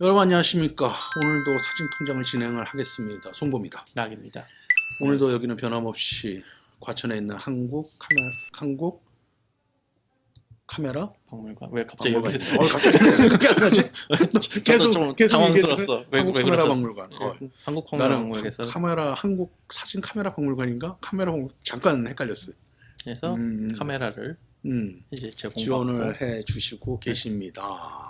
여러분 안녕하십니까. 오늘도 사진 통장을 진행을 하겠습니다. 송보입니다. 낙입니다. 오늘도 여기는 변함없이 과천에 있는 한국 카메라, 한국 카메라 박물관. 왜 갑자기 박물관. 여기서? 어, 갑자기 나지. 계속 좀 계속 당황스러웠어. 왜- 한국 왜 카메라 그러셨어? 박물관. 어, 한국 박물관에서 카메라 한국 사진 카메라 박물관인가? 카메라 박물 잠깐 헷갈렸어요. 그래서 음, 카메라를 음, 이제 제공받고 지원을 해 주시고 계십니다.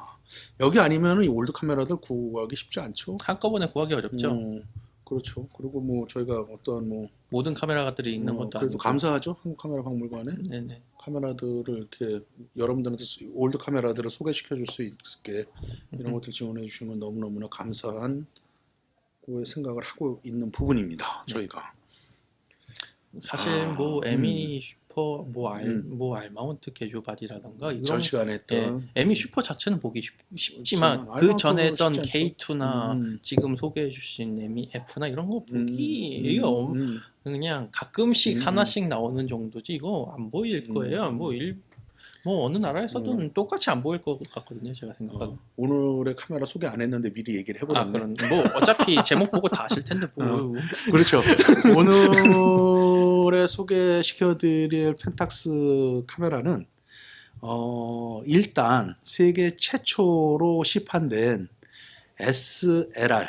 여기 아니면은 이 올드 카메라들 구하기 쉽지 않죠. 한꺼번에 구하기 어렵죠. 음, 그렇죠. 그리고 뭐 저희가 어떤 뭐 모든 카메라들이 있는 어, 것도 그래도 아니고. 감사하죠 한국 카메라 박물관에 네네. 카메라들을 이렇게 여러분들한테 수- 올드 카메라들을 소개시켜 줄 수 있게 이런 음. 것들 지원해 주시는 건 너무너무나 감사한 그 생각을 하고 있는 부분입니다 네. 저희가 사실 아, 뭐 에미 슈퍼 뭐 알 음. 뭐 알마운트 개조바디라던가 이런 전 시간에 예, 했던 에미 슈퍼 자체는 보기 쉽, 쉽지만 그렇지만 그 전에 했던 쉽지 K2나 음, 지금 소개해 주신 에미 F나 이런 거 음, 보기 음, 음, 그냥 가끔씩 음. 하나씩 나오는 정도지 이거 안 보일 음. 거예요. 뭐일 뭐 어느 나라에서든 똑같이 안 보일 것 같거든요. 제가 생각하기. 어, 오늘의 카메라 소개 안 했는데 미리 얘기를 아 해버렸네 그런 뭐 어차피 제목 보고 다 아실 텐데 뭐 어. 그렇죠 오늘 에 소개시켜드릴 펜탁스 카메라는 어, 일단 세계 최초로 시판된 SLR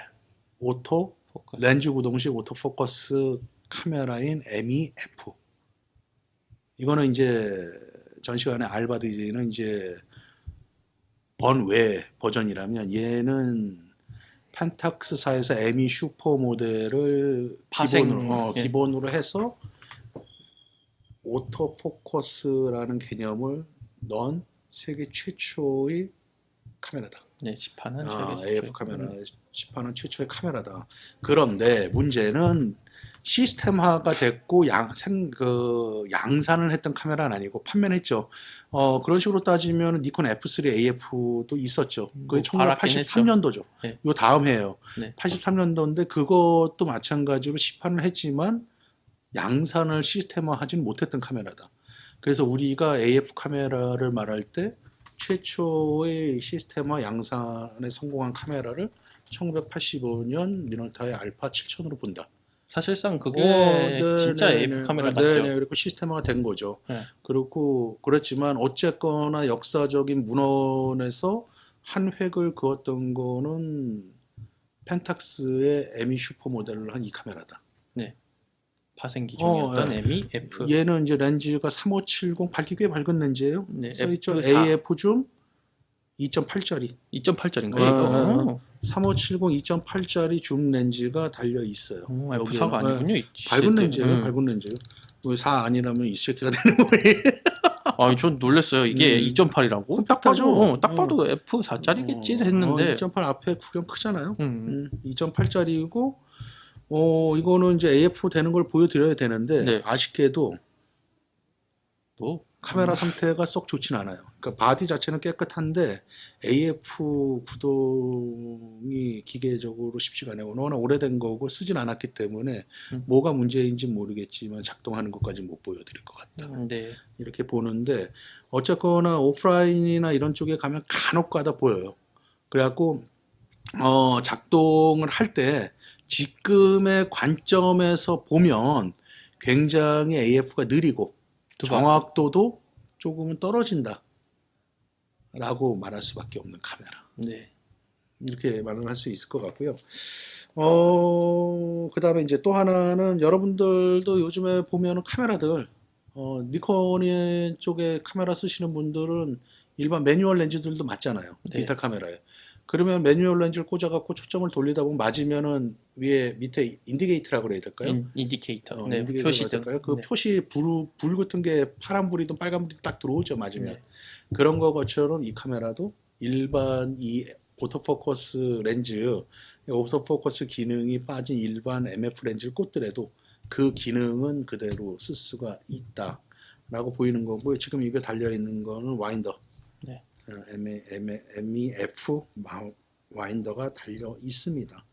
오토 포커스. 렌즈 구동식 오토포커스 카메라인 MEF 이거는 이제 전 시간에 알바디는 이제 번외 버전이라면 얘는 펜탁스사에서 ME 슈퍼 모델을 기본으로, 어, 예. 기본으로 해서 오토포커스라는 개념을 넣은 세계 최초의 카메라다. 네, 지판은 아, AF. 카메라 10판은 최초의 카메라다. 그런데 문제는 시스템화가 됐고 양, 생, 그 양산을 했던 카메라는 아니고 판매는 했죠. 어, 그런 식으로 따지면 니콘 F3 AF도 있었죠. 그게 뭐 바랐긴 1983년도죠. 네. 요 다음 해예요. 네. 83년도인데 그것도 마찬가지로 시판을 했지만 양산을 시스템화하진 못했던 카메라다. 그래서 우리가 AF 카메라를 말할 때 최초의 시스템화 양산에 성공한 카메라를 1985년 미노타의 알파 7000으로 본다. 사실상 그게 어, 네, 진짜 네, AF 네. 카메라 아, 맞죠. 네, 네. 그리고 시스템화가 된 거죠. 네. 그렇고 그렇지만 어쨌거나 역사적인 문헌에서 한 획을 그었던 거는 펜탁스의 에미 슈퍼 모델을 한이 카메라다. 파생 기종이었던 어, 예. 에미 F. 얘는 이제 렌즈가 3570 밝기 꽤 밝은 렌즈예요. 네, 써있죠. F4. AF 줌 2.8짜리. 2.8짜리인가요? 아, 이거? 3570 2.8짜리 줌 렌즈가 달려 있어요. 어, 여기에는. F4가 아니군요. 이 밝은. 렌즈예요. 음. 밝은 렌즈예요. 왜4 아니라면 이 새끼가 되는 거예요. 아, 전 놀랐어요. 이게 음. 2.8이라고? 그럼 딱 봐도. 어, 딱 어. 봐도 F4짜리겠지 했는데. 어, 2.8 앞에 구경 크잖아요. 음. 음, 2.8짜리고 어 이거는 이제 AF 되는 걸 보여드려야 되는데 네. 아쉽게도 뭐 카메라 상태가 썩 좋진 않아요. 그러니까 바디 자체는 깨끗한데 AF 구동이 기계적으로 쉽지가 않아요. 워낙 오래된 거고 쓰진 않았기 때문에 음. 뭐가 문제인지 모르겠지만 작동하는 것까지 못 보여드릴 것 같다. 네. 이렇게 보는데 어쨌거나 오프라인이나 이런 쪽에 가면 간혹가다 보여요. 그래갖고 어, 작동을 할 때 지금의 관점에서 보면 굉장히 AF가 느리고 정확도도 조금은 떨어진다. 라고 말할 수밖에 없는 카메라. 네. 이렇게 말을 할 수 있을 것 같고요. 어, 그 다음에 이제 또 하나는 여러분들도 요즘에 보면은 카메라들, 어, 니콘 쪽에 카메라 쓰시는 분들은 일반 매뉴얼 렌즈들도 맞잖아요. 네. 디지털 카메라에. 그러면 매뉴얼 렌즈를 꽂아갖고 초점을 돌리다 보면 맞으면은 위에 밑에 인디게이터라고 그래야 될까요? 인, 인디케이터, 어, 네, 인디게이터라고 표시 해야 등. 될까요? 그 네. 표시 불, 불 같은 게 파란 불이든 빨간 불이든 딱 들어오죠 맞으면 네. 그런 것처럼 이 카메라도 일반 이 오토포커스 렌즈 오토포커스 기능이 빠진 일반 MF 렌즈를 꽂더라도 그 기능은 그대로 쓸 수가 있다라고 보이는 거고요. 지금 이게 달려 있는 거는 와인더 네. 어, MEF 마- 와인더가 달려 있습니다.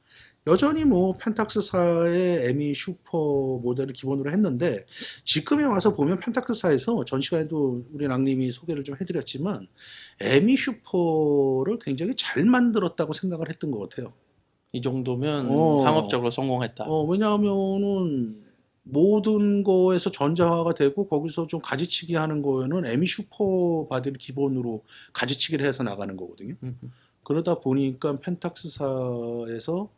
여전히 뭐 펜탁스사의 에미 슈퍼 모델을 기본으로 했는데 지금에 와서 보면 펜탁스사에서 전 시간에도 우리 랑님이 소개를 좀 해드렸지만 에미 슈퍼를 굉장히 잘 만들었다고 생각을 했던 것 같아요. 이 정도면 어. 상업적으로 성공했다. 어, 왜냐하면은 모든 거에서 전자화가 되고 거기서 좀 가지치기 하는 거에는 에미 슈퍼 바디를 기본으로 가지치기를 해서 나가는 거거든요. 음, 그러다 보니까 펜탁스사에서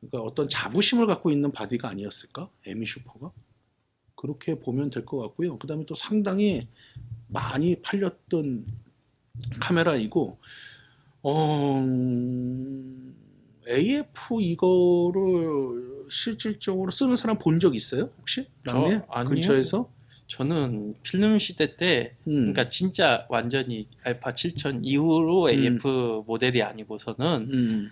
그러니까 어떤 자부심을 갖고 있는 바디가 아니었을까? 에미 슈퍼가 그렇게 보면 될 것 같고요. 그다음에 또 상당히 많이 팔렸던 카메라이고 어, 음, AF 이거를 실질적으로 쓰는 사람 본 적 있어요? 혹시? 아니요. 근처에서? 저는 필름 시대 때 음. 그러니까 진짜 완전히 알파 7000 이후로 음. AF 모델이 아니고서는 음,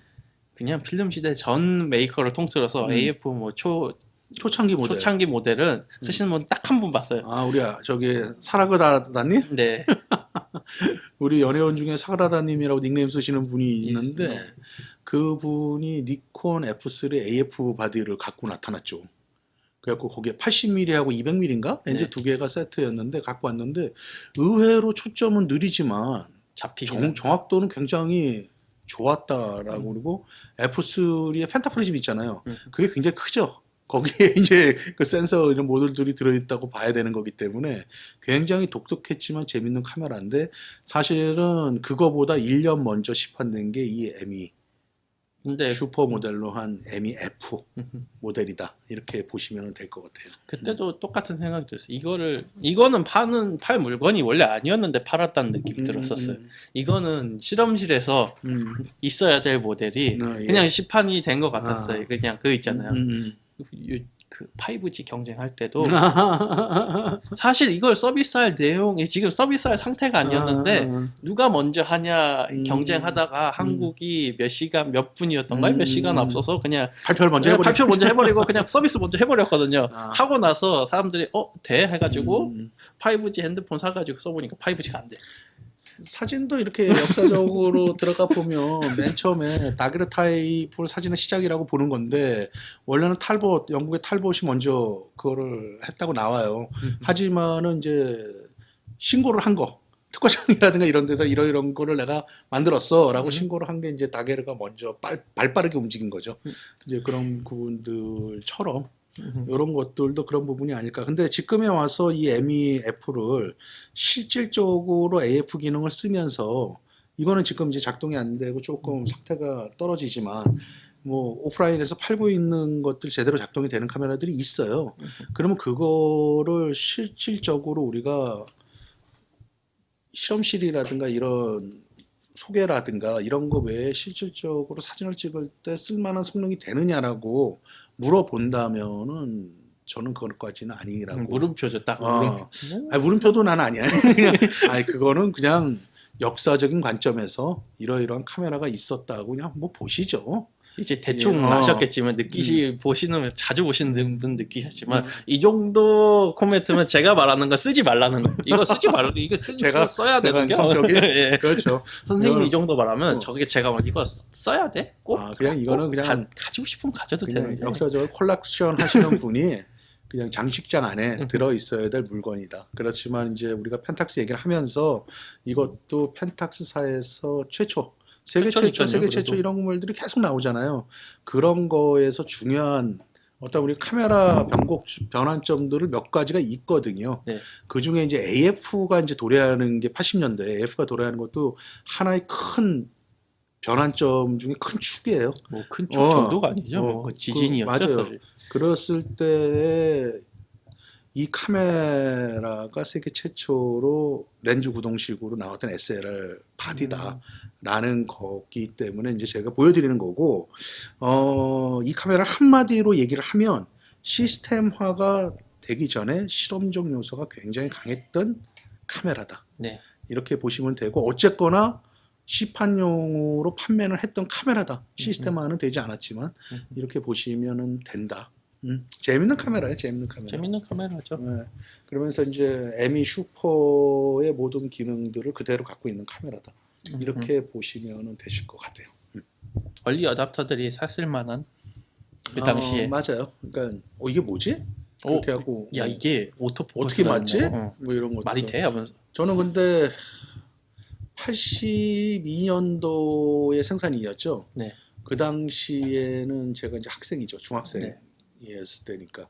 그냥 필름 시대 전 메이커를 통틀어서 음. AF 뭐 초 초창기 모델. 초창기 모델은 쓰시는 분 딱 한 분 봤어요. 아, 우리 아- 저기 사라그라다님? 네. 우리 연예원 중에 사그라다님이라고 닉네임 쓰시는 분이 있는데 네. 그분이 니콘 F3 AF 바디를 갖고 나타났죠. 그래갖고 거기에 80mm하고 200mm인가 렌즈 네. 두 개가 세트였는데 갖고 왔는데 의외로 초점은 느리지만 잡히기 정, 정확도는 굉장히 좋았다라고 음. 그리고 F3의 펜타프리즘 있잖아요. 음. 그게 굉장히 크죠. 거기에 이제 그 센서 이런 모듈들이 들어있다고 봐야 되는 거기 때문에 굉장히 독특했지만 재밌는 카메라인데 사실은 그거보다 1년 먼저 시판된 게 이 M2 근데 슈퍼 모델로 한 M2 F 음, 모델이다 이렇게 보시면 될 것 같아요. 그때도 똑같은 생각이 들었어요. 이거를 이거는 파는 팔 물건이 원래 아니었는데 팔았다는 느낌이 들었었어요. 음, 이거는 실험실에서 음, 있어야 될 모델이 음, 예. 그냥 시판이 된 것 같았어요. 그냥 그 있잖아요. 음, 요- 그 5G 경쟁할 때도 음. 사실 이걸 서비스할 내용이 지금 서비스할 상태가 아니었는데 아, 누가 먼저 하냐 음. 경쟁하다가 한국이 몇 시간 몇 분이었던가요? 음. 몇 시간 앞서서 그냥 발표를 먼저 그냥 해버리 발표 먼저 해버리고 그냥 서비스 먼저 해버렸거든요. 아. 하고 나서 사람들이 어 돼 해가지고 음. 5G 핸드폰 사가지고 써보니까 5G가 안 돼. 사진도 이렇게 역사적으로 들어가 보면 맨 처음에 다그르타이프를 사진의 시작이라고 보는 건데 원래는 탈봇 영국의 탈봇이 먼저 그거를 했다고 나와요. 하지만은 이제 신고를 한 거. 특허청이라든가 이런 데서 이러이런 거를 내가 만들었어라고 음. 신고를 한 게 이제 다게르가 먼저 빨, 발빠르게 움직인 거죠. 음. 이제 그런 부분들처럼 음. 이런 것들도 그런 부분이 아닐까. 근데 지금에 와서 이 MEF를 실질적으로 AF 기능을 쓰면서 이거는 지금 이제 작동이 안 되고 조금 상태가 떨어지지만 뭐 오프라인에서 팔고 있는 것들 제대로 작동이 되는 카메라들이 있어요. 그러면 그거를 실질적으로 우리가 실험실이라든가 이런 소개라든가 이런 거 외에 실질적으로 사진을 찍을 때 쓸만한 성능이 되느냐라고 물어본다면은 저는 그것까지는 아니라고. 음, 물음표죠 딱. 어. 물음표. 아니, 물음표도 난 아니야. 그냥 아니 그거는 그냥 역사적인 관점에서 이러이러한 카메라가 있었다고 그냥 뭐 보시죠. 이제 대충 예, 어. 아셨겠지만 느끼시 보시는 자주 보시는 분 느끼셨지만 음. 이 정도 코멘트면 제가 말하는 거 쓰지 말라는 거. 이거 쓰지 말 이거 쓰지 제가- 써야 되는 게 성격이? 예. 그렇죠. 선생님이 이거는- 이 정도 말하면 어. 저게 제가 막 이거 써야 돼? 꼭 아, 그냥 이거는 꼭 그냥- 가, 가지고 싶으면 가져도 되는데 역사적으로 콜렉션 하시는 분이 그냥 장식장 안에 음. 들어 있어야 될 물건이다. 그렇지만 이제 우리가 펜탁스 얘기를 하면서 이것도 펜탁스사에서 최초 세계 최초, 최초니까요, 세계 최초 그래도. 이런 말들이 계속 나오잖아요. 그런 거에서 중요한 어떤 우리 카메라 변곡 변환점들을 몇 가지가 있거든요. 네. 그 중에 이제 AF가 이제 도래하는 게 80년대 AF가 도래하는 것도 하나의 큰 변환점 중에 큰 축이에요. 뭐 큰 축 어. 정도가 아니죠. 어. 뭐 그- 지진이었죠. 맞아요. 사실. 그랬을 때 이 카메라가 세계 최초로 렌즈 구동식으로 나왔던 SLR 바디다라고 라는 거기 때문에 이제 제가 보여드리는 거고, 어, 이 카메라를 한마디로 얘기를 하면 시스템화가 되기 전에 실험적 요소가 굉장히 강했던 카메라다. 네. 이렇게 보시면 되고, 어쨌거나 시판용으로 판매는 했던 카메라다. 시스템화는 되지 않았지만, 음. 이렇게 보시면 된다. 음, 재밌는 카메라예요, 재밌는 카메라. 재밌는 카메라죠. 네. 그러면서 이제 에미 슈퍼의 모든 기능들을 그대로 갖고 있는 카메라다. 이렇게 보시면 되실 것 같아요. 얼리 어답터들이 샀을 만한 그 당시에 어, 맞아요. 그러니까 어, 이게 뭐지? 어, 그렇게 하고 야 어, 이게 오토 어떻게 맞지? 어, 뭐 이런 거 말이 돼? 하면서 저는 근데 82년도에 생산이었죠. 네. 그 당시에는 제가 이제 학생이죠. 중학생이었을 때니까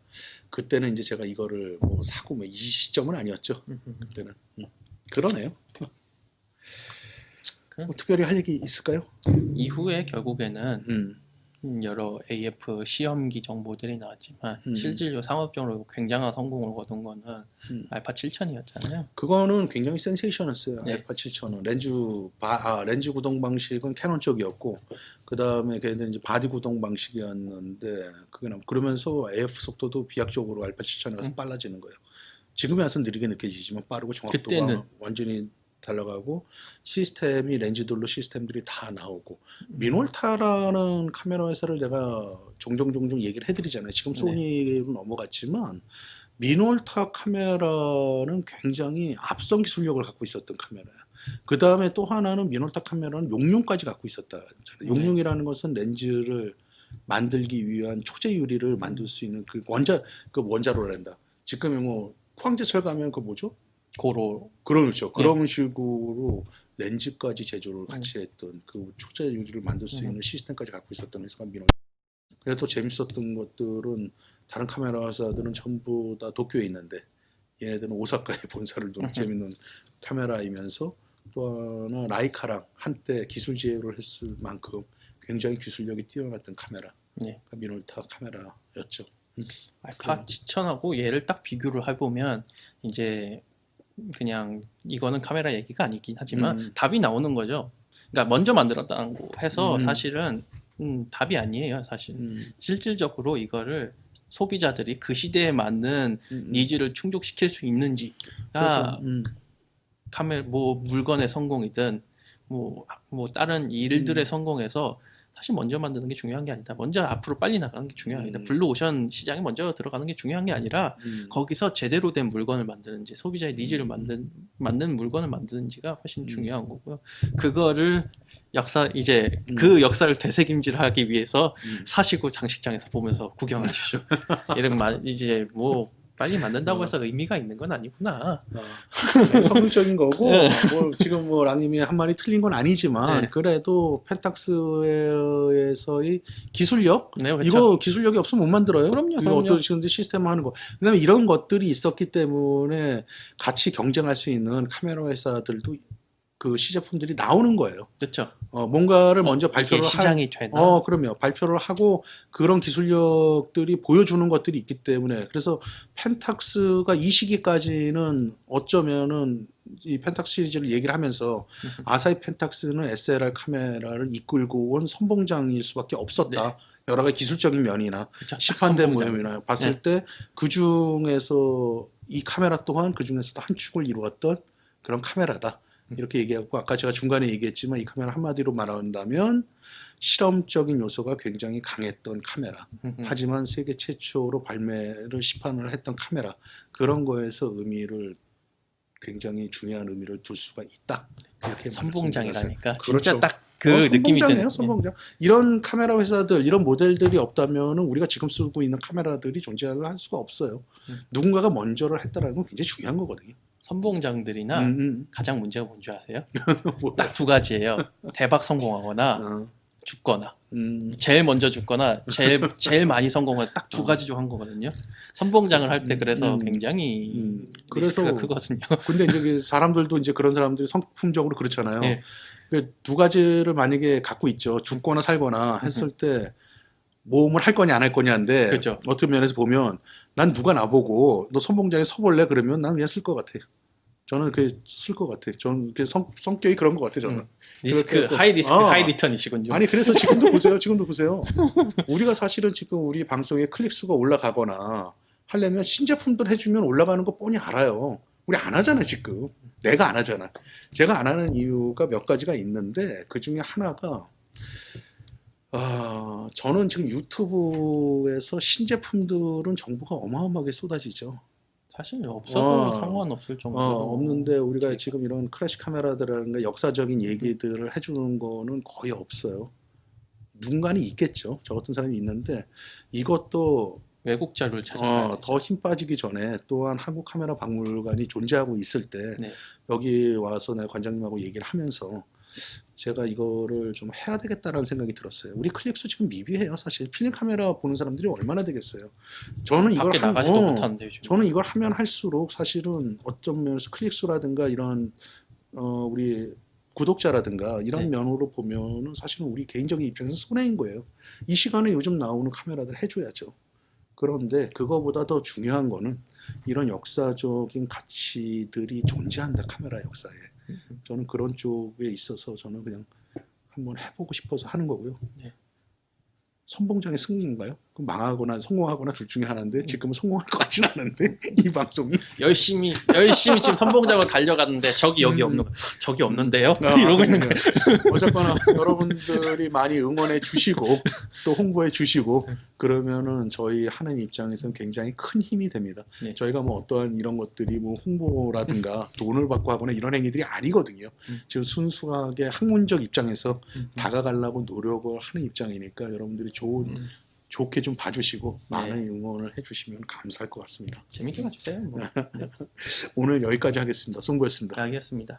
그때는 이제 제가 이거를 뭐 사고 뭐 이 시점은 아니었죠. 그때는 음. 그러네요. 그럼- 뭐 특별히 할 얘기 있을까요? 이후에 결국에는 음. 여러 AF 시험기 정보들이 나왔지만 음. 실질로 상업적으로 굉장한 성공을 거둔 거는 음. 알파 7000이었잖아요. 그거는 굉장히 센세이션했어요. 네. 알파 7000은 렌즈 바, 아, 렌즈 구동 방식은 캐논 쪽이었고 그 다음에 걔는 이제 바디 구동 방식이었는데 그게 남 그러면서 AF 속도도 비약적으로 알파 7000에 가서 음. 빨라지는 거예요. 지금에 와서 느리게 느껴지지만 빠르고 정확도가 그때는. 완전히 달라가고 시스템이 렌즈들로 시스템들이 다 나오고 음. 미놀타라는 카메라 회사를 내가 종종 종종 얘기를 해드리잖아요. 지금 네. 소니로 넘어갔지만 미놀타 카메라는 굉장히 앞선 기술력을 갖고 있었던 카메라야. 그 다음에 또 하나는 미놀타 카메라는 용융까지 갖고 있었다. 네. 용융이라는 것은 렌즈를 만들기 위한 초제 유리를 만들 수 있는 그 원자 그 원자로란다. 지금의 뭐 포항제철 가면 그 뭐죠? 고로 그렇죠. 그런 식으로 렌즈까지 제조를 같이 음. 했던 그 초자 유리를 만들 수 음. 있는 시스템까지 갖고 있었던 회사가 미노. 그래서 또 재밌었던 것들은 다른 카메라 회사들은 전부 다 도쿄에 있는데 얘네들은 오사카에 본사를 둔 음. 재밌는 카메라이면서 또 하나 라이카랑 한때 기술 제휴를 했을 만큼 굉장히 기술력이 뛰어났던 카메라. 네. 그 미놀타 카메라였죠. 알파 7000하고 얘를 딱 비교를 해보면 이제 그냥 이거는 카메라 얘기가 아니긴 하지만 음. 답이 나오는 거죠. 그러니까 먼저 만들었다는 거 해서 음. 사실은 음, 답이 아니에요. 사실 음, 실질적으로 이거를 소비자들이 그 시대에 맞는 음, 니즈를 충족시킬 수 있는지가 음, 카메라 뭐 물건의 성공이든 뭐, 뭐 다른 일들의 음. 성공에서 사실 먼저 만드는 게 중요한 게 아니다. 먼저 앞으로 빨리 나가는 게 중요합니다. 음. 블루오션 시장에 먼저 들어가는 게 중요한 게 아니라 음. 거기서 제대로 된 물건을 만드는지 소비자의 니즈를 만든 만든 물건을 만드는지가 훨씬 음. 중요한 거고요. 그거를 역사 이제 음. 그 역사를 되새김질하기 위해서 음. 사시고 장식장에서 보면서 구경하십시오. 이런 말 이제 뭐 빨리 만든다고 어. 해서 의미가 있는 건 아니구나. 어, 성공적인 거고 네. 뭐 지금 뭐 랑님이 한 말이 틀린 건 아니지만 네. 그래도 펜탁스에서의 기술력 네, 그렇죠. 이거 기술력이 없으면 못 만들어요. 그럼요, 그럼요. 어떤 식인데 시스템 하는 거. 그다음에 이런 것들이 있었기 때문에 같이 경쟁할 수 있는 카메라 회사들도 그 시제품들이 나오는 거예요. 그렇죠. 어, 뭔가를 먼저 이게 발표를 할 시장이 되나? 어, 그럼요. 발표를 하고 그런 기술력들이 보여주는 것들이 있기 때문에 그래서 펜탁스가 이 시기까지는 어쩌면은 이 펜탁스 시리즈를 얘기를 하면서 아사히 펜탁스는 SLR 카메라를 이끌고 온 선봉장일 수밖에 없었다. 네. 여러 가지 기술적인 면이나 그쵸, 시판된. 모양이나 봤을 네. 때그 중에서 이 카메라 또한 그 중에서도 한 축을 이루었던 그런 카메라다. 음. 이렇게 얘기하고 아까 제가 중간에 얘기했지만 이 카메라 한마디로 말한다면 실험적인 요소가 굉장히 강했던 카메라. 음, 음. 하지만 세계 최초로 발매를 시판을 했던 카메라. 그런 거에서 의미를 굉장히 중요한 의미를 둘 수가 있다. 이렇게 선봉장이라니까 그렇죠. 진짜 딱그 어, 느낌이 선봉장이에요, 드는 선봉장. 이런 카메라 회사들, 이런 모델들이 없다면 우리가 지금 쓰고 있는 카메라들이 존재를 할 수가 없어요. 음. 누군가가 먼저를 했다라는 건 굉장히 중요한 거거든요. 선봉장들이나 음, 음. 가장 문제가 뭔지 아세요? 딱 두 가지예요. 대박 성공하거나 어, 죽거나 음, 제일 먼저 죽거나 제일 제일 많이 성공한 딱 두 가지 중 한 거거든요. 선봉장을 할 때 그래서 음, 굉장히 음. 리스크가 그래서 크거든요. 근데 이제 그 사람들도 이제 그런 사람들이 성품적으로 그렇잖아요. 네. 그두 가지를 만약에 갖고 있죠. 죽거나 살거나 했을 때 모험을 할 거냐 안 할 거냐인데 그렇죠. 어떤 면에서 보면 난 누가 나보고 너 선봉장에 서볼래 그러면 난 그냥 쓸 것 같아요. 저는 그게 쓸 것 같아. 저는 그 성, 성격이 그런 것 같아. 저는. 음. 리스크 하이 리스크 어. 하이 리턴이시군요. 아니 그래서 지금도 보세요. 지금도 보세요. 우리가 사실은 지금 우리 방송에 클릭 수가 올라가거나 하려면 신제품들 해주면 올라가는 거 뻔히 알아요. 우리 안 하잖아 지금. 내가 안 하잖아. 제가 안 하는 이유가 몇 가지가 있는데 그 중에 하나가 아 저는 지금 유튜브에서 신제품들은 정보가 어마어마하게 쏟아지죠. 사실 없어도 어. 상관없을 정도로 어, 없는데 우리가 지금 이런 클래식 카메라들이라든가 역사적인 얘기들을 해주는 거는 거의 없어요. 누군가는 있겠죠. 저 같은 사람이 있는데 이것도 외국 자료를 찾아봐야 어, 되죠. 더힘 빠지기 전에 또한 한국 카메라 박물관이 존재하고 있을 때 네. 여기 와서 내가 관장님하고 얘기를 하면서 제가 이거를 좀 해야 되겠다라는 생각이 들었어요. 우리 클릭수 지금 미비해요, 사실. 필름 카메라 보는 사람들이 얼마나 되겠어요. 저는 이걸 밖에 한- 나가지도 어, 못하는데 요즘. 저는 이걸 하면 할수록 사실은 어떤 면에서 클릭수라든가 이런 어 우리 구독자라든가 이런 네. 면으로 보면은 사실은 우리 개인적인 입장에서 손해인 거예요. 이 시간에 요즘 나오는 카메라들 해줘야죠. 그런데 그거보다 더 중요한 거는 이런 역사적인 가치들이 존재한다 카메라 역사에. 저는 그런 쪽에 있어서 저는 그냥 한번 해보고 싶어서 하는 거고요. 네. 선봉장의 승리인가요? 망하거나 성공하거나 둘 중에 음. 하나인데 지금은 성공할 것 같지는 않은데 이 방송이 열심히 열심히 지금 선봉장으로 달려가는데 적이 여기 음. 없는 거 적이 없는데요? 아, 이러고 있는. 거예요. 어쨌거나 여러분들이 많이 응원해 주시고 또 홍보해 주시고 그러면은 저희 하는 입장에서는 굉장히 큰 힘이 됩니다. 네. 저희가 뭐 어떠한 이런 것들이 뭐 홍보라든가 돈을 받고 하거나 이런 행위들이 아니거든요. 음. 지금 순수하게 학문적 입장에서 음. 다가가려고 노력을 하는 입장이니까 여러분들이 좋은 음. 좋게 좀 봐주시고 네. 많은 응원을 해주시면 감사할 것 같습니다. 재밌게 봐주세요. 뭐. 오늘 여기까지 하겠습니다. 송구였습니다. 알겠습니다.